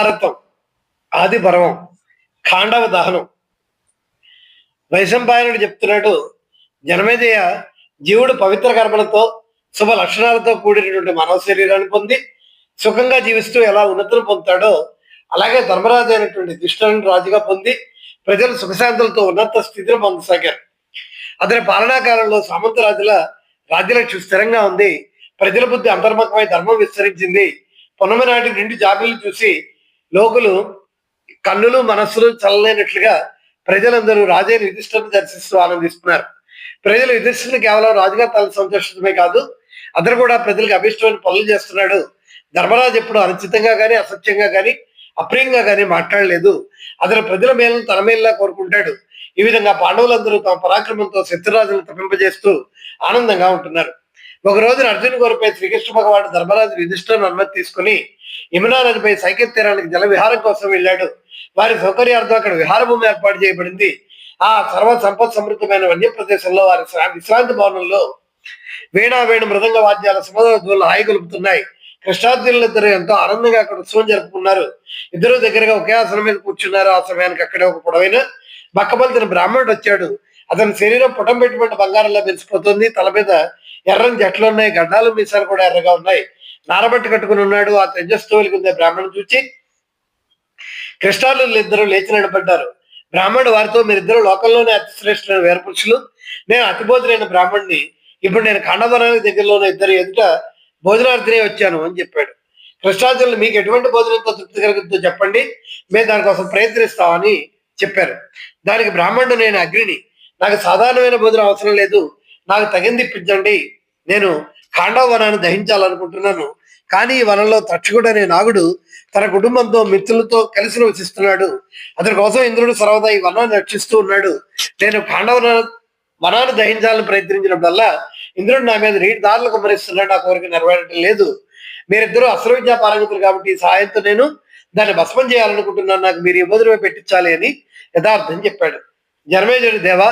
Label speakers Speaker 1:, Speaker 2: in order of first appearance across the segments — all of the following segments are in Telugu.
Speaker 1: భారతం ఆది పర్వం ఖాండవ దహనం. వైశంపాయనుడు చెప్తున్నాడు జనమేజయ జీవుడు పవిత్ర కర్మలతో శుభ లక్షణాలతో కూడినటువంటి మానవ శరీరాన్ని పొంది సుఖంగా జీవిస్తూ ఎలా ఉన్నతులు పొందుతాడో అలాగే ధర్మరాజు అయినటువంటి దుష్టులను రాజుగా పొంది ప్రజలు సుఖశాంతులతో ఉన్నత స్థితిని పొందసాగారు. అతని పాలనా కాలంలో సామంతరాజుల రాజ్యలక్ష్యం స్థిరంగా ఉంది. ప్రజల బుద్ధి అంతర్ముఖమై ధర్మం విస్తరించింది. పొన్నమి రెండు జాబిలు చూసి లోకులు కన్నులు మనస్సులు చల్లలేనట్లుగా ప్రజలందరూ రాజే యుధిష్ఠుని దర్శిస్తూ ఆనందిస్తున్నారు. ప్రజలు యుధిష్ఠుని కేవలం రాజుగా తన సంతోషించడమే కాదు అతను కూడా ప్రజలకు అభిష్టమైన పనులు చేస్తున్నాడు. ధర్మరాజు ఎప్పుడు అనుచితంగా కానీ అసత్యంగా కానీ అప్రియంగా కానీ మాట్లాడలేదు. అతను ప్రజల మేలను తన మేలులా కోరుకుంటాడు. ఈ విధంగా పాండవులందరూ తమ పరాక్రమంతో శత్రురాజులను తప్పింపజేస్తూ ఆనందంగా ఉంటున్నారు. ఒక రోజున అర్జున్ గోరుపై శ్రీకృష్ణ భగవాడు ధర్మరాజు యుధిష్ఠులను అనుమతి తీసుకుని యమునా నదిపై సైకిల్ తీరానికి జల విహారం కోసం వెళ్ళాడు. వారి సౌకర్యార్థం అక్కడ విహార భూమి ఏర్పాటు చేయబడింది. ఆ సర్వ సంపత్ సమృద్ధమైన వన్య ప్రదేశంలో వారి శ్రా- విశ్రాంతి భవనంలో వీణా వేణు మృదంగ వాద్యాల సుమధులు హాయి కలుపుతున్నాయి కృష్ణార్జునులిద్దరు ఎంతో ఆనందంగా అక్కడ ఉత్సవం జరుపుకున్నారు. ఇద్దరు దగ్గరగా ఒకే ఆసనం మీద కూర్చున్నారు. ఆ సమయానికి అక్కడే ఒక పొడవైన బక్కబలితిన బ్రాహ్మణుడు వచ్చాడు. అతని శరీరం పుటం పెట్టుబడి బంగారంలో మెరిసిపోతుంది. తల మీద ఎర్రని జట్లు ఉన్నాయి గడ్డాలు మీసాలు కూడా ఎర్రగా ఉన్నాయి. నారబట్టి కట్టుకుని ఉన్నాడు ఆ తేజస్తో వెలుగుందే బ్రాహ్మణుడు చూచి కృష్ణాలు ఇద్దరు లేచి నిలబడ్డారు. బ్రాహ్మణుడు వారితో మీరిద్దరు లోకంలోనే అతి శ్రేష్ఠులైన వేర పురుషులు. నేను అతిబోధులైన బ్రాహ్మణ్ణి ఇప్పుడు నేను ఖండవనానికి దగ్గరలోనే ఇద్దరు ఎదుట భోజనార్థినే వచ్చాను అని చెప్పాడు. కృష్ణార్జునులు మీకు ఎటువంటి భోజనంతో తృప్తి కలుగుతుందో చెప్పండి. మేము దానికోసం ప్రయత్నిస్తామని చెప్పారు. దానికి బ్రాహ్మణుడు నేను అగ్నిని. నాకు సాధారణమైన భోజనం అవసరం లేదు. నాకు తగింది ఇప్పించండి. నేను ఖాండవ వనాన్ని దహించాలనుకుంటున్నాను. కానీ ఈ వనంలో తక్షకుడు అనే నాగుడు తన కుటుంబంతో మిత్రులతో కలిసి నివసిస్తున్నాడు. అతని కోసం ఇంద్రుడు సర్వదా ఈ వనాన్ని రక్షిస్తూ ఉన్నాడు. నేను ఖాండవ వనాన్ని దహించాలని ప్రయత్నించినప్పుడల్లా ఇంద్రుడు నా మీద నీటి దారులు కుమరిస్తున్నాడు నా కోరిక నెరవేరటం లేదు. మీరిద్దరూ అస్త్ర విద్యా పారంగతులు కాబట్టి ఈ సహాయంతో నేను దాన్ని భస్మం చేయాలనుకుంటున్నాను. నాకు మీరు ఇబ్బందులు పెట్టించాలి అని యథార్థం చెప్పాడు. జన్మేజుడి దేవ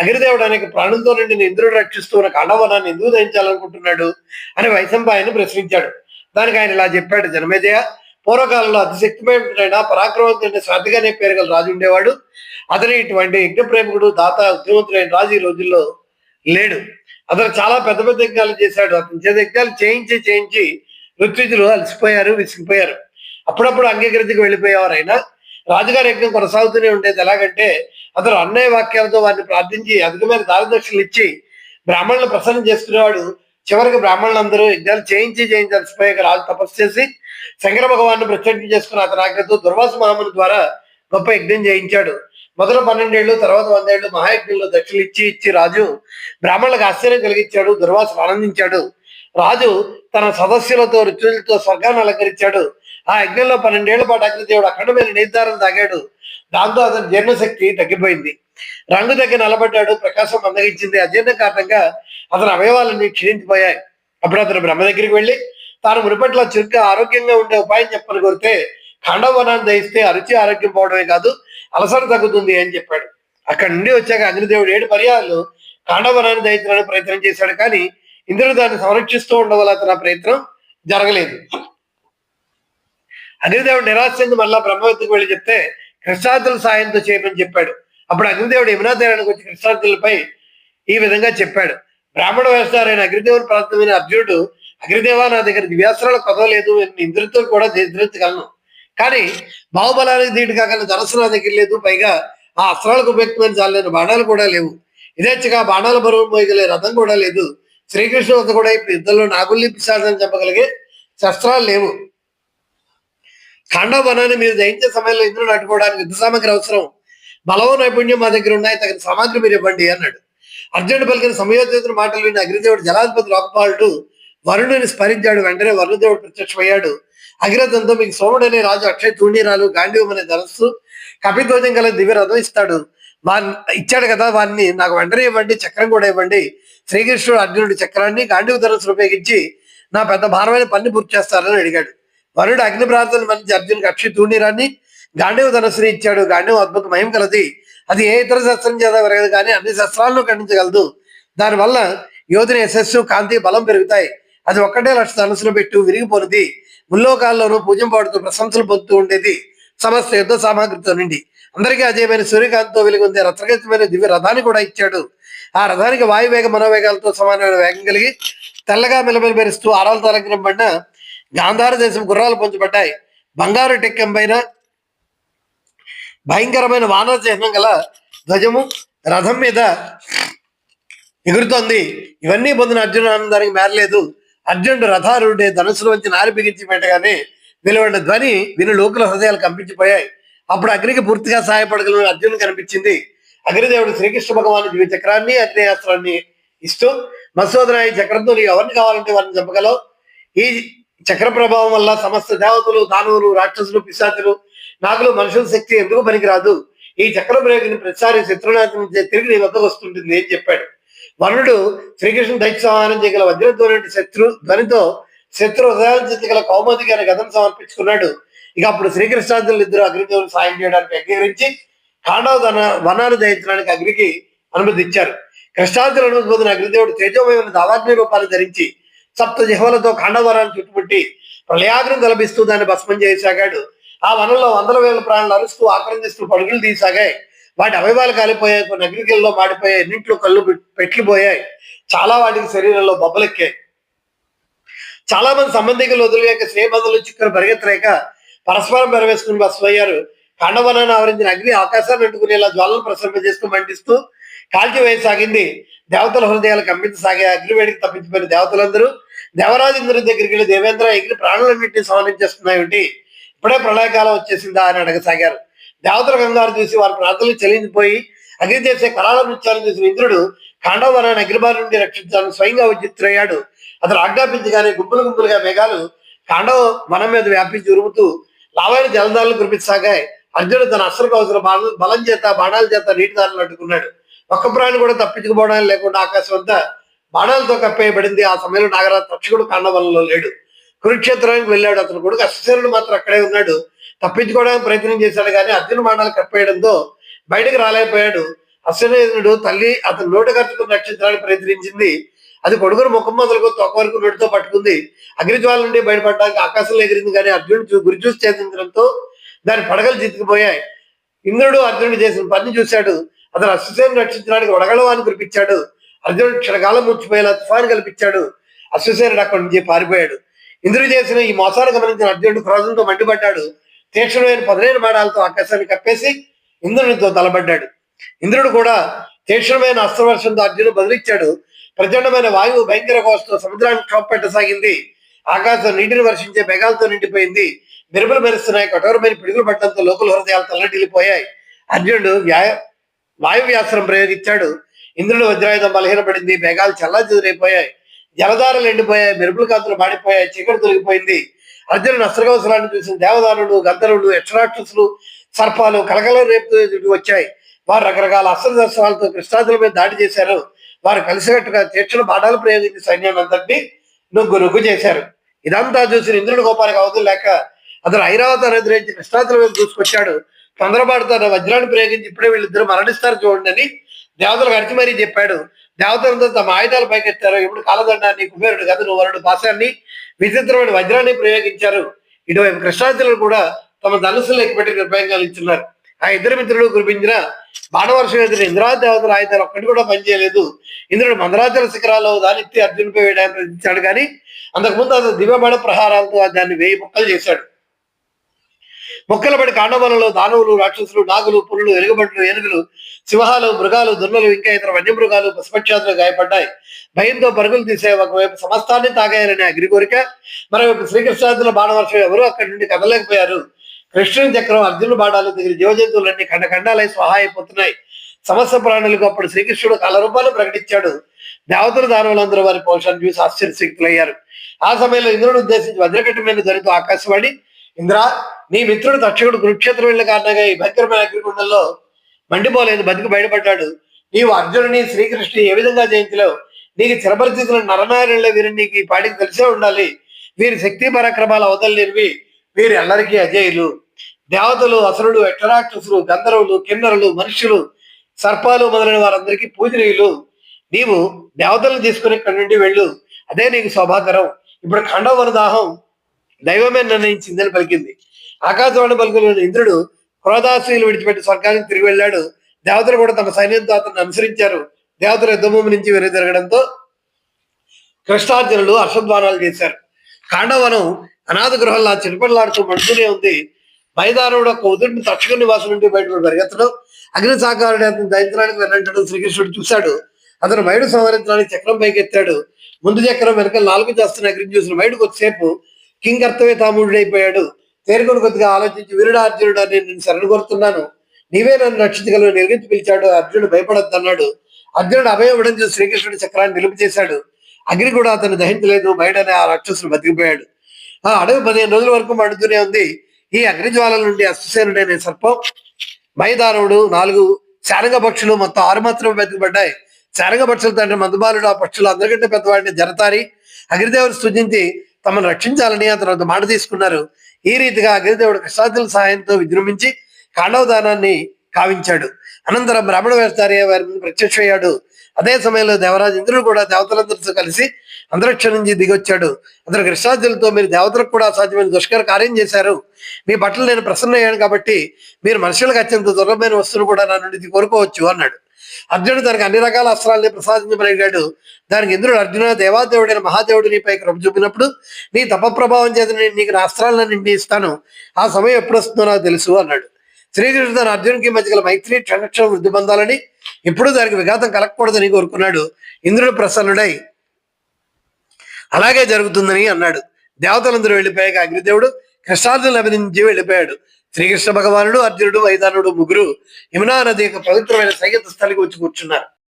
Speaker 1: అగిరిదేవుడు అనేక ప్రాణంతో నిండిన ఇంద్రుడు రక్షిస్తూ ఉన్న కాండవనాన్ని ఎందుకు దహించాలనుకుంటున్నాడు అని వైశంపాయను ప్రశ్నించాడు. దానికి ఆయన ఇలా చెప్పాడు జనమేజయ పూర్వకాలంలో అతిశక్తిమైన శక్తిమైన శ్రద్ధగానే శ్రద్ధగా పేరు గల రాజు ఉండేవాడు. అతని ఇటువంటి యజ్ఞ ప్రేమికుడు దాత ఉద్యమంతులైన రాజు ఈ రోజుల్లో లేడు. అతను చాలా పెద్ద పెద్ద యజ్ఞాలు చేశాడు. అతని చేత యజ్ఞాలు చేయించి చేయించి ఋత్విజులు అలసిపోయారు విసిగిపోయారు. అప్పుడప్పుడు అంగీకృతికి వెళ్ళిపోయేవారు అయినా రాజుగారి యజ్ఞం కొనసాగుతూనే ఉండేది. ఎలాగంటే అతను అన్నయ్య వాక్యాలతో వారిని ప్రార్థించి అధికమైన దారదక్షిణలు ఇచ్చి బ్రాహ్మణులను ప్రసన్నం చేసుకునేవాడు చివరికి బ్రాహ్మణులందరూ యజ్ఞాలు చేయించి చేయించలసిపోయాక రాజు తపస్సు చేసి శంకర భగవాన్ని ప్రత్యక్షం చేసుకున్న అతని ఆజ్ఞతో దుర్వాస మహాముని ద్వారా గొప్ప యజ్ఞం చేయించాడు. మొదలు పన్నెండేళ్ళు తర్వాత వందేళ్ళు మహాయజ్ఞంలో దక్షిణలు ఇచ్చి ఇచ్చి రాజు బ్రాహ్మణులకు ఆశ్చర్యం కలిగించాడు దుర్వాసు ఆనందించాడు. రాజు తన సదస్సులతో రుచులతో స్వర్గాన్ని అలంకరించాడు. ఆ యజ్ఞంలో పన్నెండేళ్ళ పాటు అగ్నిదేవుడు అఖండమైన నిర్ధారణ తాగాడు. దాంతో అతని జీర్ణశక్తి తగ్గిపోయింది. రంగు తగ్గి నలబడ్డాడు ప్రకాశం మందగించింది. అజీర్ణ కారణంగా అతని అవయవాలన్నీ క్షీణించిపోయాయి. అప్పుడు అతను బ్రహ్మ దగ్గరికి వెళ్ళి తాను మునుపట్ల చురుగ్గా ఆరోగ్యంగా ఉండే ఉపాయం చెప్పని కోరితే ఖండవనాన్ని దహిస్తే అరుచి ఆరోగ్యం పోవడమే కాదు అలసట తగ్గుతుంది అని చెప్పాడు. అక్కడి నుండి వచ్చాక అగ్నిదేవుడు ఏడు పర్యాలు ఖండవనాన్ని దహించడానికి ప్రయత్నం చేశాడు. కానీ ఇంద్రుడు దాన్ని సంరక్షిస్తూ ఉండడం అతని ప్రయత్నం జరగలేదు. అగ్నిదేవుడు నిరాశ చెంది మళ్ళా బ్రహ్మవతికి వెళ్ళి చెప్తే కృష్ణార్థుల సాయంతో చేయమని చెప్పాడు. అప్పుడు అగ్నిదేవుడు యమునా తీరానికి వచ్చి కృష్ణార్థులపై ఈ విధంగా చెప్పాడు. బ్రాహ్మణ వేస్తారైన అగ్నిదేవుని ప్రాంతమైన అర్జునుడు అగ్నిదేవ నా దగ్గర దివ్యాస్త్రాలు కొదవలేదు నేను ఇంద్రుడితో కూడా ఎదిరించగలను కానీ బాహుబలానికి దీటి కాగల ధనస్సు నా దగ్గర లేదు పైగా ఆ అస్త్రాలకు ఉపయుక్తమైన చాలని బాణాలు కూడా లేవు. ఇదేచ్చగా బాణాల బరువు మోయగలే రథం కూడా లేదు. శ్రీకృష్ణ వద్ద కూడా ఇప్పుడు యుద్ధంలో నాగుల్ని పిశాచని చెప్పగలిగే శస్త్రాలు లేవు. ఖండవనాన్ని మీరు జయించే సమయంలో ఇంద్రుడు అడ్డుకోవడానికి యుద్ధ సామగ్రి అవసరం. బలవ నైపుణ్యం మా దగ్గర ఉన్నాయి తగిన సామాగ్రి మీరు ఇవ్వండి అన్నాడు. అర్జునుడు పలికిన సమయోచితుల మాటలు విని అగ్నిదేవుడు జలాధిపతి లోకపాలుడు వరుణుని స్మరించాడు. వెంటనే వరుణదేవుడు ప్రత్యక్షమయ్యాడు. అగ్రతంతో మీకు సోముడు అనే రాజు అక్షయ తూణీరాలు గాంధీవం అనే ధనస్సు కపిధ్వజం గల దివ్య రథం ఇస్తాడు. మా ఇచ్చాడు కదా వారిని నాకు వెంటనే ఇవ్వండి చక్రం కూడా ఇవ్వండి. శ్రీకృష్ణుడు అర్జునుడి చక్రాన్ని గాంధీవ ధనస్సు ఉపయోగించి నా పెద్ద భారమైన పని పూర్తి చేస్తారని అడిగాడు. వరుడు అగ్ని ప్రార్థన మంచి అర్జునుడికి అక్షయ రాని గాంధీవ ధనస్సుని ఇచ్చాడు. గాంధీవ అద్భుత మహిమ కలది. అది ఏ ఇతర శస్త్రం చేత పెరగదు కానీ అన్ని శస్త్రాలను ఖండించగలదు. దానివల్ల యోధుని యశస్సు కాంతి బలం పెరుగుతాయి. అది ఒక్కటే లక్ష ధనస్సులో పెట్టు విరిగిపోనిది. ముల్లోకాల్లోనూ పూజింపబడుతూ ప్రశంసలు పొందుతూ ఉండేది. సమస్త యుద్ధ సామాగ్రితో నిండి. అందరికీ అజయమైన సూర్యకాంతితో వెలుగొందే. రత్నగతమైన దివ్య రథాన్ని కూడా ఇచ్చాడు. ఆ రథానికి వాయువేగ మనోవేగాలతో సమానమైన వేగం కలిగి తెల్లగా మెలమెల మెరుస్తూ ఆరాలతో అలంకరింపబడిన గాంధార దేశం గుర్రాలు పొంచబడ్డాయి. బంగారు టెక్కం పైన భయంకరమైన వానర చిహ్నం గల ధ్వజము రథం మీద ఎగురుతోంది. ఇవన్నీ పొందిన అర్జునుడు ఆనందానికి మేరలేదు. అర్జునుడు రథారుడే ధనుసులు వచ్చి నారి బిగించి పెట్టగానే వెలువడిన ధ్వని విని లోకుల హృదయాలు కంపించిపోయాయి. అప్పుడు అగ్నికి పూర్తిగా సహాయపడగలను అర్జునుడు కనిపించింది. అగ్నిదేవుడు శ్రీకృష్ణ భగవాను దివ్య చక్రాన్ని అగ్నేయాస్త్రాన్ని ఇస్తూ మసోదర ఈ చక్రంతో నీకు ఎవరిని కావాలంటే వారిని చంపగలవు? ఈ చక్ర ప్రభావం వల్ల సమస్త దేవతలు దానవులు రాక్షసులు పిశాచులు నాకులు మనుషుల శక్తి ఎందుకు పనికిరాదు? ఈ చక్ర ప్రయోగిని ప్రతిసారి శత్రునాథం తిరిగి నీ వద్దకు వస్తుంటుంది అని చెప్పాడు. వరుణుడు శ్రీకృష్ణ దైత్య చేయగల వజ్రధ్వని శత్రు ధ్వనితో శత్రు హృదయాలు చేయగల కౌమతి గారి గతం సమర్పించుకున్నాడు. ఇక అప్పుడు శ్రీకృష్ణార్జునులు ఇద్దరు అగ్నిదేవులు సాయం చేయడానికి అంగీకరించి కాండవ వన వనాలు దయించడానికి అగ్నికి అనుమతి ఇచ్చారు కృష్ణార్జున అనుమతి పొందిన అగ్నిదేవుడు తేజోమయమైన దావాగ్ని రూపాన్ని ధరించి సప్త జిహ్వలతో ఖండవరాన్ని చుట్టుముట్టి ప్రళయాగ్రం తలపిస్తూ దాన్ని భస్మం చేయసాగాడు ఆ వనంలో వందల వేల ప్రాణులు అరుస్తూ ఆక్రందిస్తూ పడుగులు తీసాగాయి వాటి అవయవాలు కాలిపోయాయి. కొన్ని అగ్నికల్లో మాడిపోయాయి. నీటిలో కళ్ళు పెట్టిపోయాయి చాలా వాటికి శరీరంలో బొబ్బలెక్కాయి. చాలా మంది సంబంధికులు వదిలేక స్నేహబంధులు చిక్కులు పరిగెత్తలేక పరస్పరం పెరవేసుకుని బస్మయ్యారు ఖండవనాన్ని ఆవరించిన అగ్ని ఆకాశాన్ని అంటుకునేలా జ్వాలను ప్రసరింపజేస్తూ మంటిస్తూ కాల్చివేయసాగింది దేవతల హృదయాలు కంపించసాగే అగ్ని వేడికి తప్పించిపోయిన దేవతలందరూ దేవరాజేంద్రుడి దగ్గరికి వెళ్ళి దేవేంద్ర ఎగిరి ప్రాణులన్నింటినీ సవరించేస్తున్నాయి ఇప్పుడే ప్రళయకాలం వచ్చేసిందా అని అడగసాగారు. దేవతల కంగారు చూసి వారి ప్రార్థనలు చెల్లించిపోయి అగ్ని చేసే కళాల నృత్యాలు చూసిన ఇంద్రుడు కాండవరాన్ని అగ్నిబారి నుండి రక్షించాలని స్వయంగా ఉచిత్రయ్యాడు అతను ఆజ్ఞాపించగానే గుంపులు గుంపులుగా మేఘాలు కాండవ వనం మీద వ్యాపించి ఉరుముతూ లావైన జలధారలు కురిపించసాగాయి. అర్జునుడు తన అస్త్ర కౌశల బలం చేత బాణాల చేత నీటి దారులు అడ్డుకున్నాడు. ఒక్క ప్రాణి కూడా తప్పించుకుపోవడానికి లేకుండా ఆకాశం అంతా బాణాలతో కప్పేయబడింది. ఆ సమయంలో నాగరాజు తక్షకుడు కాండవలంలో లేడు. కురుక్షేత్రానికి వెళ్ళాడు. అతను కొడుకు అశ్వశరుడు మాత్రం అక్కడే ఉన్నాడు. తప్పించుకోవడానికి ప్రయత్నం చేశాడు కానీ అర్జున బాణాలు కప్పేయడంతో బయటకు రాలేకపోయాడు. అశ్వనేధుడు తల్లి అతను నోటు కట్టుకుని రక్షించడానికి ప్రయత్నించింది. అది కొడుకును ముఖం మొదలుకు తొక్క వరకు నోటితో పట్టుకుంది. అగ్నిజ్వాల నుండి బయటపడడానికి ఆకాశంలో ఎగిరింది కానీ అర్జునుడు చూ- గురి చూసి చేతించడంతో దాని పడగలు చితికిపోయాయి. ఇంద్రుడు అర్జునుడు చేసిన పని చూశాడు. అతను అశ్వసేను రక్షించడానికి వడగలవాన్ని కురిపించాడు. అర్జునుడు క్షణకాలం ముచ్చిపోయేలా తుఫాను కల్పించాడు. అశ్వసేనుడు అక్కడి నుంచి పారిపోయాడు. ఇంద్రుడు చేసిన ఈ మోసాలు గమనించిన అర్జునుడు క్రోధంతో మండిపడ్డాడు. తీక్షణమైన పదిహేను బాణాలతో ఆకాశాన్ని కప్పేసి ఇంద్రునితో తలబడ్డాడు ఇంద్రుడు కూడా తీక్షణమైన అస్త్రవర్షంతో అర్జునుడు బదిలిచ్చాడు. ప్రచండమైన వాయువు భయంకర కోసంతో సముద్రాన్ని క్షోపెట్టసాగింది ఆకాశం నీటిని వర్షించే మేఘాలతో నిండిపోయింది. మెరుపులు మెరుస్తున్నాయి. కఠోరమైన పిడుగులు పట్టడంతో లోకల హృదయాలు తల్లటిల్లిపోయాయి అర్జునుడు వ్యాయ వాయువ్యాస్త్రం ప్రయోగించాడు. ఇంద్రుడు వజ్రాయుధం బలహీనపడింది. మేఘాలు చల్లా జలధారలు ఎండిపోయాయి. మెరుపుల కాంతులు మాడిపోయాయి. చీకటి తొలగిపోయింది. అర్జునుడు అస్త్రకవసరాన్ని చూసిన దేవదారుడు గంధరుడు యక్షరాక్షసులు సర్పాలు కలకల రేపు వచ్చాయి. వారు రకరకాల అస్త్రదర్శనాలతో కృష్ణాదుల మీద దాడి చేశారు. వారు కలిసికట్టుగా తీక్షణ బాణాలు ప్రయోగించి సైన్యాన్ని అంతటినీ నుగ్గు నుగ్గు చేశారు. ఇదంతా చూసిన ఇంద్రుడు గోపాలకు అవధులు లేక అతను ఐరావతాన్ని ఎదురించి కృష్ణాదుల మీద దూసుకొచ్చాడు. తొందరపడతారు. వజ్రాన్ని ప్రయోగించి ఇప్పుడే వీళ్ళిద్దరు మరణిస్తారు చూడండి అని దేవతలకు అరిచి మరీ చెప్పాడు. దేవతలంతా తమ ఆయుధాలు పైకెత్తారు. ఇప్పుడు కాలదండాన్ని కుబేరుడు గదులు వరుడు పాశాన్ని విచిత్రమైన వజ్రాన్ని ప్రయోగించారు. ఇటువైపు కృష్ణార్జునులు కూడా తమ ధనుసులు ఎక్కుపెట్టి నిర్భయంగా ఆ ఇద్దరు మిత్రులు కురిపించిన బాణవర్షం ఎదురు ఇంద్రాది దేవతల ఆయుధాలు ఒక్కటి కూడా పనిచేయలేదు. ఇంద్రుడు మందరాచల శిఖరాల్లో దాన్ని ఎత్తి అర్జునుపై వేయడానికి ప్రయత్నించాడు కానీ అంతకుముందు అతను దివ్యబాణ ప్రహారాలతో దాన్ని వేయి ముక్కలు చేశాడు. మొక్కల పడి కాండవలలో దానవులు రాక్షసులు నాగులు పురులు ఎలుగుబంట్లు ఏనుగులు సింహాలు మృగాలు దున్నలు ఇంకా ఇతర వన్యమృగాలు పశుపక్షాదులు గాయపడ్డాయి. భయంతో పరుగులు తీసే ఒకవైపు సమస్తాన్ని తాగాయాలనే అగ్ని కోరిక మరోవైపు శ్రీకృష్ణార్జున బాణవర్షం ఎవరు అక్కడి నుండి కదలేకపోయారు కృష్ణుని చక్రం అర్జునుడు బాణాలు దగ్గర జీవజంతువులన్నీ ఖండఖండాలై స్వహా అయిపోతున్నాయి సమస్త ప్రాణులకు అప్పుడు శ్రీకృష్ణుడు కలరూపాలు ప్రకటించాడు. దేవతలు దానవులందరూ వారి పోషణ చూసి ఆశ్చర్యశక్తులయ్యారు ఆ సమయంలో ఇంద్రుడు ఉద్దేశించి వజ్రకట్టు మీద జరుగుతూ ఆకాశవాణి ఇంద్ర నీ మిత్రుడు తక్షకుడు కురుక్షేత్రం వెళ్ళిన కారణంగా ఈ భయంకరమైన అగ్నిగుండంలో మండిపోలేదు బతికి బయటపడ్డాడు. నీవు అర్జునుని శ్రీకృష్ణుని ఏ విధంగా జయించలేవు? నీకు చిరపరిచితుల నరనారాయణుల వీరి నీకు ఈ పాటికి తెలిసే ఉండాలి. వీరి శక్తి పరాక్రమాలు అవతలేనివి వీరి అందరికీ అజేయులు. దేవతలు అసురుడు ఎట్టరాక్షసులు గంధర్వులు కిన్నరులు మనుషులు సర్పాలు మొదలైన వారందరికీ పూజనీయులు. నీవు దేవతలను తీసుకుని ఇక్కడి నుండి వెళ్ళు. అదే నీకు శోభాకరం. ఇప్పుడు ఖండవన దాహం దైవమే నిర్ణయించిందని పలికింది. ఆకాశవాణి పలుకులోని ఇంద్రుడు క్రోధాశ్రీలు విడిచిపెట్టి స్వర్గానికి తిరిగి వెళ్ళాడు. దేవతలు కూడా తమ సైన్యంతో అతన్ని అనుసరించారు. దేవతలు యుద్ధభూమి నుంచి వెనుదిరగడంతో కృష్ణార్జునులు హర్షధ్వానాలు చేశారు. కాండవనం అనాథ గృహంలా చిరుపడలాడుతూ మండుతూనే ఉంది. మైదానంలో ఒక ఉదుటిని తక్షక నివాసం నుండి బయటకు పరిగెత్తడం అగ్ని సాకారుడు అతని దైత్రానికి వెళ్ళంటాడు శ్రీకృష్ణుడు చూశాడు. అతను మైడు సంహరించడానికి చక్రం పైకి ఎత్తాడు ముందు చక్రం వెనక నాలుగు చేస్తున్న అగ్ని చూసిన మైడుకు కొద్దిసేపు కింకర్తవే తాముడైపోయాడు తేరుకొని కొద్దిగా ఆలోచించి వీరుడు అర్జునుడు నేను శరణు కోరుతున్నాను. నీవే నన్ను రక్షించగలవు నిర్గించి పిలిచాడు. అర్జునుడు భయపడద్దు అన్నాడు అర్జునుడు అభయవడం చూసి శ్రీకృష్ణుడు చక్రాన్ని నిలుపు చేశాడు. అగ్ని కూడా అతను దహించలేదు బయటనే ఆ రాక్షసుడు బతికిపోయాడు. ఆ అడవి పదిహేను రోజుల వరకు మండుతూనే ఉంది. ఈ అగ్నిజ్వాలల నుండి అశ్వసేనుడైన సర్పం మైదానవుడు నాలుగు శారంగ పక్షులు మొత్తం ఆరు మాత్రమే బతికబడ్డాయి శారంగ పక్షుల తండ్రి మందుబాలుడు ఆ పక్షులు అందరికంటే పెద్దవాడిని జరతారి. అగ్నిదేవుడు సృజించి తమను రక్షించాలని అతను మాట తీసుకున్నారు. ఈ రీతిగా అగ్నిదేవుడు కృష్ణాదుల సహాయంతో విజృంభించి కాండవదానాన్ని కావించాడు. అనంతరం బ్రాహ్మణ వేస్తారి వారి ముందు ప్రత్యక్షమయ్యాడు. అదే సమయంలో దేవరాజు ఇంద్రుడు కూడా దేవతలందరితో కలిసి అంతరిక్షం నుంచి దిగొచ్చాడు. అతను కృష్ణార్జులతో మీరు దేవతలకు కూడా అసాధ్యమైన దుష్కర కార్యం చేశారు. మీ బట్టలు నేను ప్రసన్న అయ్యాను కాబట్టి మీరు మనుషులకు అత్యంత దుర్లభమైన వస్తువులు కూడా నా నుండి కోరుకోవచ్చు అన్నాడు. అర్జునుడు తనకు అన్ని రకాల అస్త్రాలని ప్రసాదించబడిగాడు దానికి ఇంద్రుడు అర్జున దేవాదేవుడైన మహాదేవుడు నీపై కృప చూపినప్పుడు నీ తప ప్రభావం చేత నేను నీకు అస్త్రాలను నిండి ఇస్తాను. ఆ సమయం ఎప్పుడు వస్తుందో నాకు తెలుసు అన్నాడు. శ్రీకృష్ణుడు తన అర్జునుడికి మధ్య గల మైత్రి క్షణక్షణం వృద్ధి పొందాలని ఎప్పుడూ దానికి విఘాతం కలగకూడదని కోరుకున్నాడు. ఇంద్రుడు ప్రసన్నుడై అలాగే జరుగుతుందని అన్నాడు. దేవతలందరూ వెళ్ళిపోయాక అగ్నిదేవుడు కృష్ణార్జునులు అభినందించి వెళ్ళిపోయాడు. శ్రీకృష్ణ భగవానుడు అర్జునుడు వైదానుడు ముగ్గురు యమునా నది యొక్క పవిత్రమైన సైగత స్థలికి వచ్చి కూర్చున్నారు.